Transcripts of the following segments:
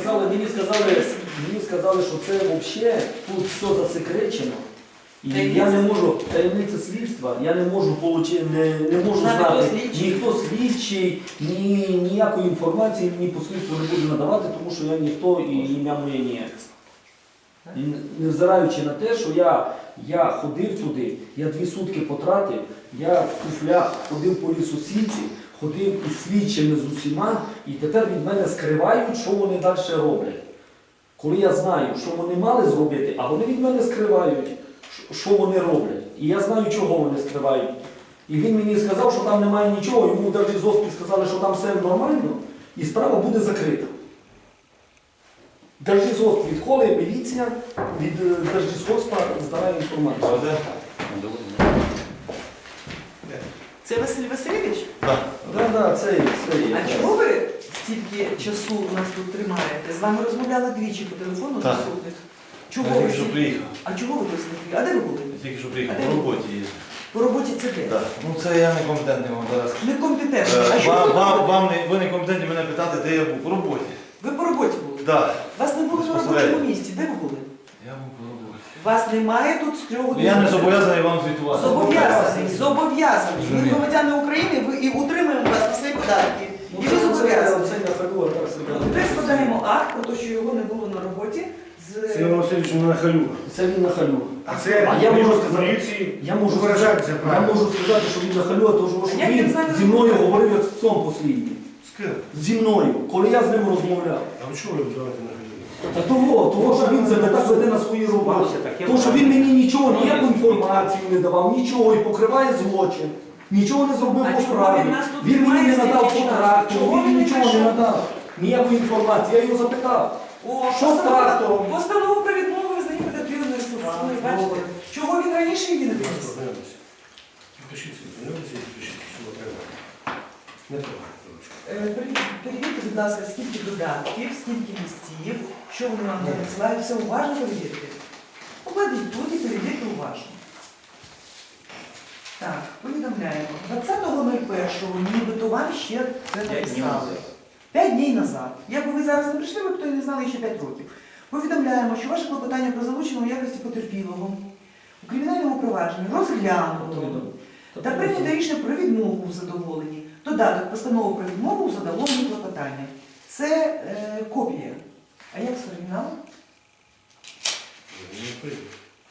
сказали, мені сказали, мені сказали, що це взагалі тут все засекречено. І я не можу, таємниця слідства, я не можу получи, не, не можу Знати, знати. слідчий. Ніхто слідчий, ні, ніякої інформації ні по слідству не буду надавати, тому що я ніхто і ім'я моє ніяке. Н- Невзираючи на те, що я, я ходив туди, я дві сутки потратив, я в туфлях ходив по лісосільці, ходив із слідчими з усіма, і тепер від мене скривають, що вони далі роблять. Коли я знаю, що вони мали зробити, а вони від мене скривають, що- вони роблять. І я знаю, чого вони скривають. І він мені сказав, що там немає нічого, йому навіть з оспі сказали, що там все нормально, і справа буде закрита. Держлісгосп відходить, міліція від е, Держлісгоспа здає інформацію. Це Василь Васильович? Так, так, це, це є. А чого ви стільки часу у нас тут тримаєте? З вами розмовляли двічі по телефону Так. заступник. Чого Я ви тільки що приїхав. А чого ви тут зникли? А де ви були? Я Тільки що приїхав по роботі. є. По роботі це де? Так. Ну це я некомпетентний вам зараз. Некомпетентні. Е, А що Вам, ви вам, робите? вам не, ви некомпетентні мене питати, де я був. По роботі. Ви по роботі були? Так. Вас не було на Безпосередньо. робочому місці. Де ви були? Я був. Вас немає тут з трьох Ну, Я не зобов'язаний вам звітувати. Зобов'язаний, зобов'язаний. Ми Розумію. громадяни України ви і утримуємо вас на свої податки. І ви зобов'язані. Ми складаємо акт про те, що його не було на роботі. З... Це Іван Васильович не на халю. Це він на халю. А це А я можу сказати- поліції Я можу, виражається я правильно. можу сказати, що він на халю, а тому що Як він він з вами зі мною розмовляє? говорив як з цом посліднім. З ким? Зі мною, коли я з ним розмовляв. А ви чого ви називаєте на халю? Та того, того, що він себе так веде на своїй роботі. Тому що він мені нічого, ніяку інформацію не давав, нічого і покриває злочин. Нічого не зробив по справі. він мені не надав Чого він нічого не надав. Ніякої інформації. Я його запитав. Що з трактором? Постанову про відмову визнання особи. Бачите? Чого він раніше її не? Познайомилися. Підпишіться, підпишіться, що треба. Не треба. ручку. Е, Перевірте, будь ласка, скільки додатків, скільки листів, що вони вам надсилають, все уважно перевірте. Покладіть тут і перевірте уважно. Так, повідомляємо. 20.01 нібито вам ще це написали. П'ять днів назад. Якби ви зараз не прийшли, ви б то і не знали ще 5 років. Повідомляємо, що ваше клопотання про залучення у якості потерпілого у кримінальному провадженні розглянуто. Та прийнято рішення про відмову у задоволенні. Додаток постанови про відмову у задоволенні клопотання. Це е, копія. А як з оригіналом? Ну, прийде.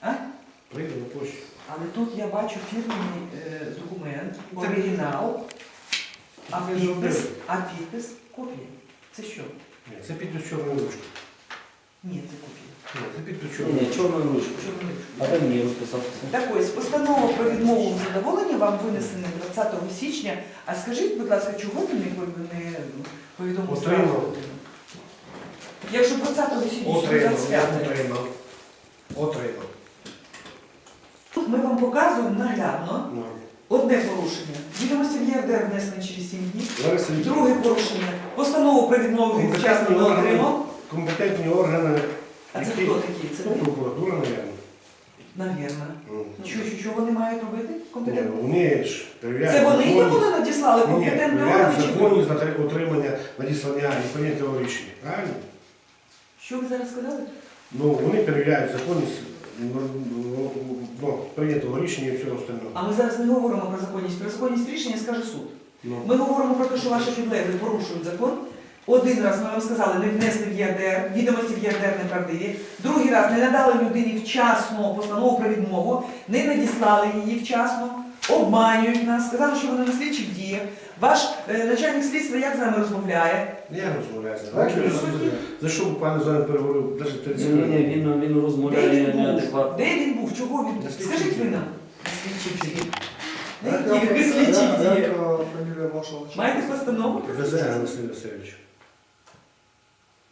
А? Прийде на почту. Але тут я бачу фірменний е, документ, оригінал, а підпис, зробили. а підпис копія. Це що? Ні, це підпис чорною ручкою. Ні, це копія. Ні, це підпис Ні, чорною ручкою. чорною ручкою. А де мені розписатися? Так ось, постанова про відмову в задоволенні вам винесена 20 січня. А скажіть, будь ласка, чого ви не, не повідомили Отримав. Якщо 20 січня, Отримав, 25. отримав. Отримав. Тут ми вам показуємо наглядно Ну. одне порушення. Відомості в ЄРДР внесені через 7 днів. Лариса Вікторівна, Друге порушення. Постанову про відмову від вчасно Компетентні не органи. отримав. компетентні органи, А це які- хто такі? Це ну, ви? прокуратура, мабуть. Навірно. Ну. Що, що, що вони мають робити? Ні, Компетентні? Вони ж перевіряють Це вони законність. ніколи надіслали Ні, ні, компетентні перевіряють органи? чи ви? законність на отримання надіслання прийнятого рішення. Правильно? Що ви зараз сказали? Ну, вони перевіряють законність ну, ну, прийнятого рішення і всього остального. А ми зараз не говоримо про законність. Про законність рішення скаже суд. Ну, Ми говоримо про те, що ваші підлеглі порушують закон. Один раз ми вам сказали, не внесли в ЄРДР, відомості в ЄРДР неправдиві. Другий раз не надали людині вчасно постанову про відмову, не надіслали її вчасно, обманюють нас, сказали, що вони на слідчих діях. Ваш е, начальник слідства як з нами розмовляє? я розмовляю з Так, що За- За що буквально з вами переговорив, навіть 30 Ні, ні, хвилин. він, він Де розмовляє він був? неадекватно. Де він був? Чого він? На слідчих Скажіть ви нам. На слідчих діях. На яких ви слідчих діях? фамілія вашого? Маєте постанову? Везе Василь Васильович.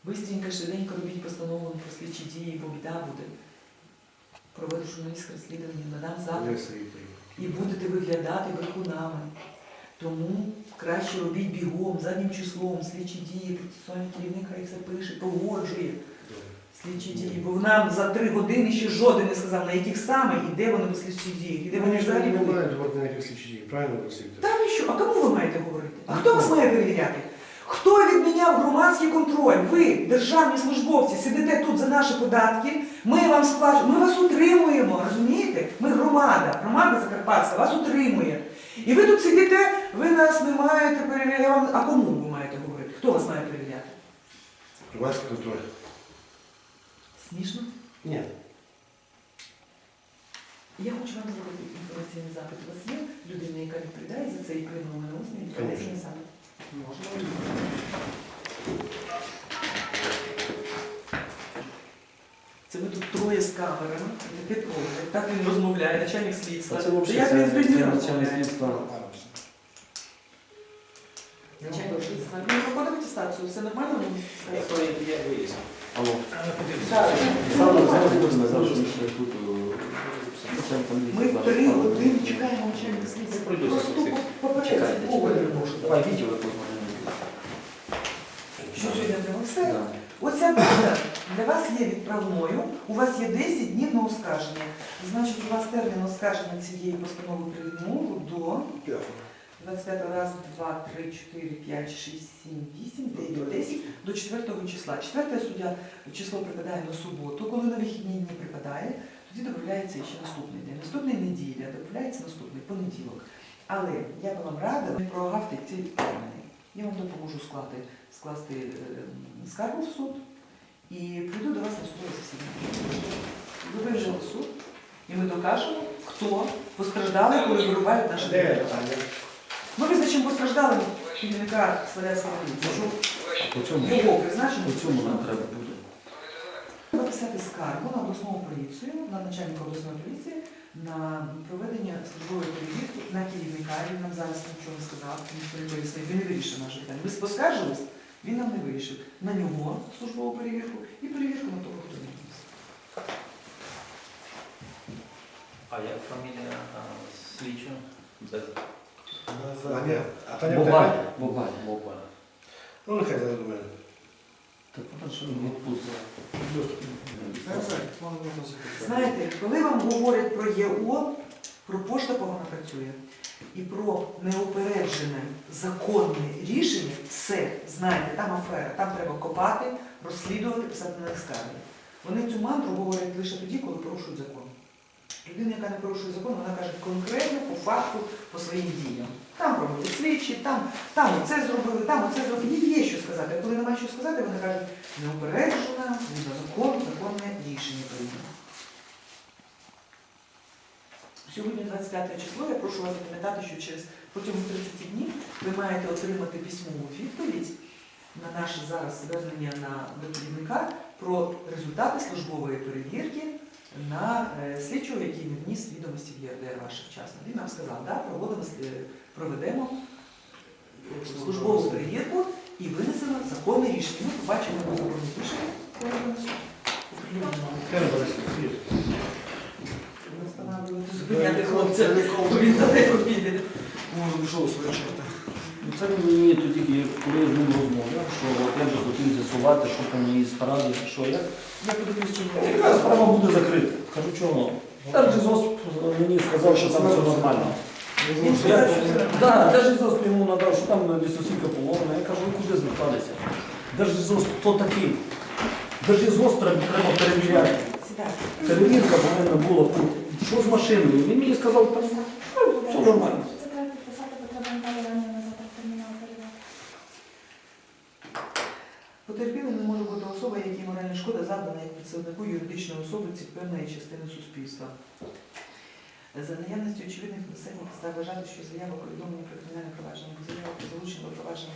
Бистренько, швиденько робіть постанову про слідчі дії, бо біда буде. Проведу журналістське розслідування, надам Вікторівна. І будете виглядати брехунами. Тому краще робіть бігом, заднім числом, слідчі дії, процесуальний керівник хай це пише, погоджує слідчі дії. Бо нам за три години ще жоден не сказав, на яких саме і де вони слідчі дії, і де вони Вони взагалі не були. мають говорити ніяких слідчі дії, правильно, Василь Та ви що? А кому ви маєте говорити? А хто вас має перевіряти? Хто відміняв громадський контроль? Ви, державні службовці, сидите тут за наші податки, ми вам сплачуємо, ми вас утримуємо, розумієте? Ми громада, громада Закарпатська вас утримує. І ви тут сидите, ви нас не маєте перевіряти. А кому ви маєте говорити? Хто вас має перевіряти? Громадський контроль. Смішно? Ні. Я хочу вам зробити інформаційний запит. У вас є людина, яка відповідає за це і прийняла мене інформаційний запит? Можна. Це ви тут троє з камерами, не. Так він розмовляє, начальник слідства. Це взагалі як він з людьми начальник розмовляє? слідства. Начальник слідства. Він проходив атестацію, все нормально? Алло. Так. Зараз, зараз будемо, зараз ми ще тут. е, Ми три години чекаємо начальника слідства. Просто. Чекайте, чекайте. Давай відео Що сьогодні треба? Все. Оця дата для вас є відправною. У вас є 10 днів на оскарження. Значить, у вас термін оскарження цієї постанови про відмову до 25 раз, 2, 3, 4, 5, 6, 7, 8, 9, 10 до 4 числа. 4 суддя число припадає на суботу, коли на вихідні дні припадає, тоді додається ще наступний день. Наступний неділя, додається наступний понеділок. Але я би вам радила не прогавте ці терміни. Я вам допоможу склати, скласти е, скаргу в суд і прийду до вас на судове засідання. Ви виїжджали в суд, і ми докажемо, хто постраждали, коли вирубають наші Де дерева. Ми визначимо постраждалим керівника Славянського поліції. По цьому, нам. Треба писати скаргу на обласну поліцію, на начальника обласної поліції на проведення службової перевірки на керівника. Він нам зараз нічого не сказав, ніхто не пояснив, він не вирішив наше питання. Ми поскаржились, він нам не вирішив. На нього службову перевірку і перевірку на того, хто відніс. А як фамілія слідчого? Без А Таня. Ну, нехай зараз до мене. Так, що він відпустив. Знаєте, коли вам говорять про ЄО, про пошта погано працює, і про неупереджене законне рішення, все, знаєте, там афера, там треба копати, розслідувати, писати на них скарги. Вони цю мантру говорять лише тоді, коли порушують закон. Людина, яка не порушує закон, вона каже конкретно по факту, по своїм діям. Там проводять слідчі, там, там оце зробили, там оце зробили. Сказати. А коли немає що сказати, вони кажуть, неупереджена, закону, законне рішення прийнято. Сьогодні 25 число, я прошу вас запам'ятати, що через протягом 30 днів ви маєте отримати письмову відповідь на наше зараз звернення на керівника про результати службової перевірки на е, слідчого, який не вніс відомості в ЄРДР ваше вчасно. Він нам сказав, да, проводимо, проведемо е, службову перевірку і винесемо законне рішення. Ми побачимо законне рішення. Зупиняти хлопця, він далеко піде. Це мені тоді, коли я з ним розмовляв, що от я би хотів з'ясувати, що там її справді, що як. Я подивлюсь, чи Яка справа буде закрита? Кажу, чого? Держи ЗОС мені сказав, що там все нормально. Що. Так, Держи ЗОС йому надав, що там лісосіка поломана. Я кажу, ви куди зверталися? Держи ЗОС, хто такий? Держи ЗОС треба, перевіряти. Перевірка повинна була бути. Що з машиною? Він мені сказав, там все нормально. Потерпілим не може бути особа, якій моральна шкода завдана як представнику юридичної особи ці певної частини суспільства. За наявності очевидних підстав підстав вважати, що заява повідомлення про кримінальне провадження заява про залучення провадження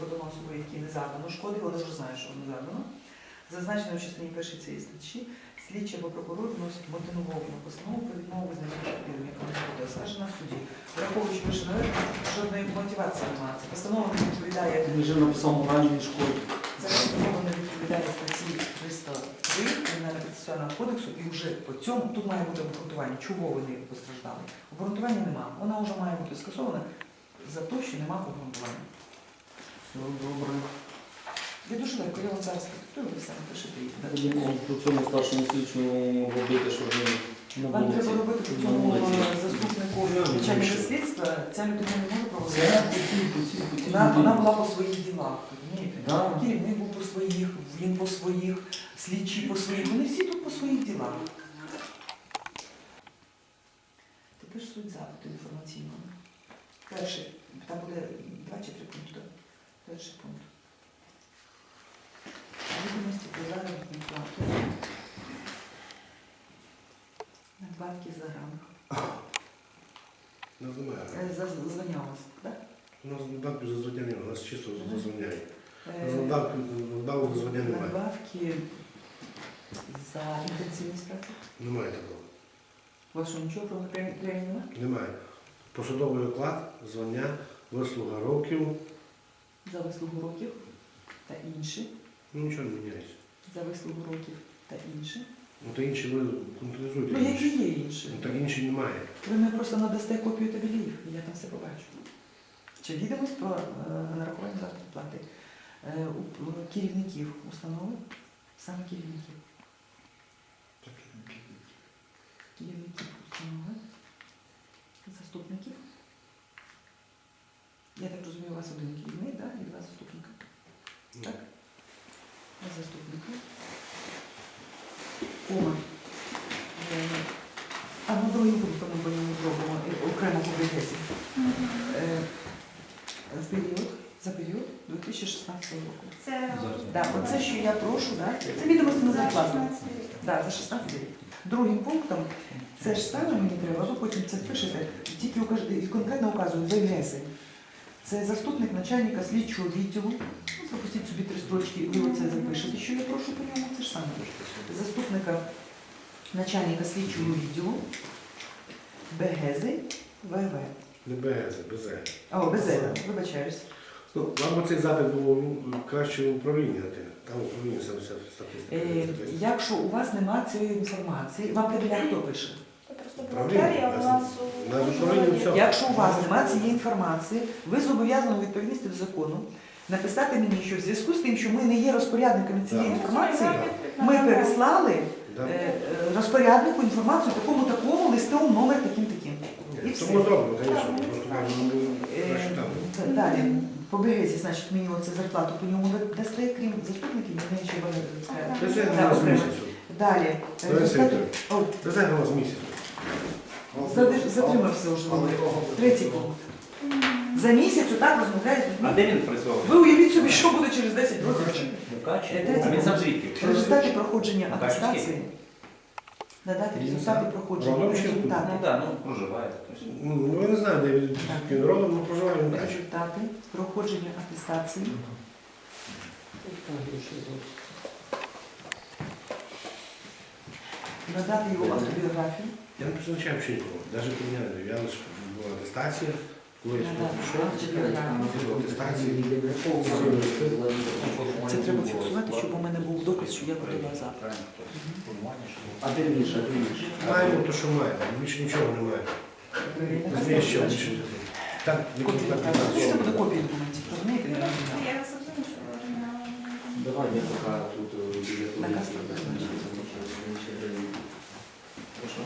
подано особи, якій не завдано шкоди, вони вже знають, що не завдано. Зазначено в частині першій цієї статті, слідчі або прокурор вносять мотивовану постанову про відмову визнання потерпілим, яка не буде оскаржена в суді. Враховуючи вище наведення, жодної мотивації немає. Ця постанова не відповідає Він вже написав моральній школі. це постанова не відповідає статті 303 Кримінального процесуального кодексу і вже по цьому тут має бути обґрунтування, чого вони постраждали. Обґрунтування нема. Вона вже має бути скасована за те, що нема обґрунтування. Добре. Я дуже легко, я вам зараз підготую, ви самі пишете думав, по цьому старшому слідчому робити, щоб він на Вам треба робити по цьому е, заступнику начальника слідства, ця людина не може Це проводити. Вона, була по своїх ділах, розумієте? Да. Керівник був по своїх, він по своїх, слідчі по своїх. Вони всі тут по своїх ділах. Тепер суть запиту інформаційного. Перший, там буде два чи три пункти. Перший пункт. Відомості про заробітну плату. Надбавки за ранг. У нас немає. Е, За за звання у вас, так? У нас надбавки за звання немає, у нас чисто за звання. У нас Е, надбавки надбавок за звання немає. Надбавки за інтенсивність праці. Немає такого. Вашого нічого про премії немає? Немає. Посадовий оклад, звання, вислуга років, За вислугу років та інші. ну нічого не міняється. За вислугу років та інші. Ну то інші ви конкретизуйте. Ну, які є інші? Ну так інші немає. Ви мені просто надасте копію табелів, і я там все побачу. Чи відомість про е, нарахування заробітної плати е, у у керівників установи, саме керівників. Установи, заступників. Я так розумію, у вас один керівник, да? і два заступника. Так? Заступника. Кома. Е, А ну другий пункт ми по ньому зробимо окремо по бригесі. Е, В період, за період 2016 року. Це Да, оце, що я прошу, да? це відомості на за зарплату. 16 рік. Да, за 16 рік. Другим пунктом це ж саме мені треба, ви потім це пишете, тільки конкретно указую ВГСи. Це заступник начальника слідчого відділу. Ну, запустіть собі три строчки, ви оце запишете, що я прошу по ньому, це ж саме. Заступника начальника слідчого відділу БГЗ ВВ. Не БГЗ, БЗ. О, БЗ, вибачаюсь. Ну, вам цей запит було ну, краще управління. Там управління саме вся Е, статистика. якщо у вас немає цієї інформації, вам кабеля хто пише? Просто Правильно. бухгалтерія у нас у нас управління все. Якщо у вас немає цієї інформації, ви зобов'язані у відповідності до закону написати мені, що в зв'язку з тим, що ми не є розпорядниками цієї Так. інформації, ми переслали Да. е, е, розпоряднику інформацію такому такому листом номер таким таким. і Ні, все. Тому зроблено, звісно. Просто кажу, ну, Е, краще там. Далі, по значить, мені оце зарплату по ньому дасте, крім заступників, мені ще Ага. багато. Це голос місяцю. Далі, Давай. О, Це голос місяцю. затримався вже. Третій пункт. За місяць отак розмовляють з А людьми. де він працював? Ви уявіть собі, що буде через 10 років. Мукач? Е, третій А він сам звідки? В результаті проходження атестації надати в результаті проходження результати. Ну так, ну проживає. тобто. Ну, я не знаю, де він він родом, але проживає. Результати проходження атестації. Надати його автобіографію. Я не призначаю взагалі нікого. Навіть я я лише була атестація, це треба фіксувати, щоб у мене був допис, що я готова завтра. А де більше? Маємо те, що маємо. Більше нічого немає. Так, Це буде копія документів, розумієте? Давай я пока тут е, Прошу.